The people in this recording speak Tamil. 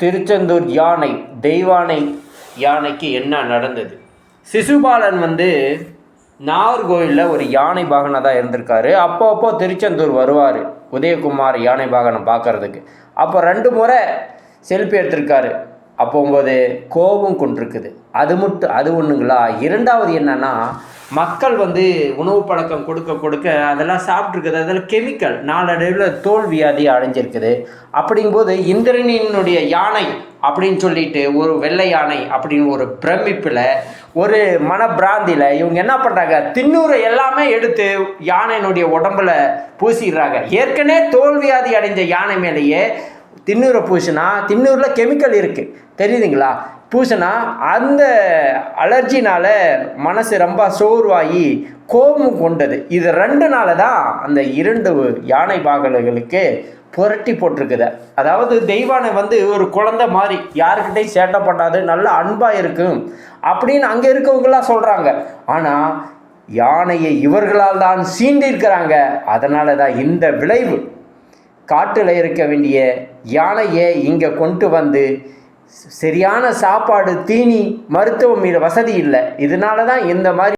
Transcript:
திருச்செந்தூர் யானை தெய்வானை யானைக்கு என்ன நடந்தது? சிசுபாலன் வந்து நாகர்கோவிலில் ஒரு யானை பாகனாக தான் இருந்திருக்காரு. அப்போ அப்போ திருச்செந்தூர் வருவார் உதயகுமார் யானை பாகனம் பார்க்கறதுக்கு. அப்போ ரெண்டு முறை செல்ஃபி எடுத்திருக்காரு. அப்போம்போது கோபம் கொண்டிருக்குது. அது மட்டும் அது ஒன்றுங்களா இரண்டாவது என்னன்னா மக்கள் வந்து உணவு பழக்கம் கொடுக்க கொடுக்க அதெல்லாம் சாப்பிட்ருக்குது அதில் கெமிக்கல். நாளடைவில் தோல் வியாதி அடைஞ்சிருக்குது. அப்படிங்கும்போது இந்திரனினுடைய யானை அப்படின்னு சொல்லிட்டு ஒரு வெள்ளை யானை அப்படின்னு ஒரு பிரமிப்பில் ஒரு மனப்பிராந்தியில் இவங்க என்ன பண்ணுறாங்க தின்னூரை எல்லாமே எடுத்து யானையினுடைய உடம்புல பூசிடுறாங்க. ஏற்கனவே தோல் வியாதி அடைஞ்ச யானை மேலேயே திண்ணூரை பூசினா திண்ணூரில் கெமிக்கல் இருக்குது தெரியுதுங்களா? பூசினா அந்த அலர்ஜினால் மனசு ரொம்ப சோர்வாகி கோபம் கொண்டது. இது ரெண்டு நாள் தான் அந்த இரண்டு யானை பாகல்களுக்கு புரட்டி போட்டிருக்குது. அதாவது தெய்வானை வந்து ஒரு குழந்தை மாதிரி யாருக்கிட்டையும் சேட்டை பண்ணாது நல்ல அன்பாக இருக்கும் அப்படின்னு அங்கே இருக்கவங்களாம் சொல்கிறாங்க ஆனால் யானையை இவர்களால் தான் சீண்டிருக்கிறாங்க அதனால தான் இந்த விளைவு. காட்டில் இருக்க வேண்டிய யானையை இங்கே கொண்டு வந்து சரியான சாப்பாடு தீனி மருத்துவம் வசதி இல்லை. இதனால தான் இந்த மாதிரி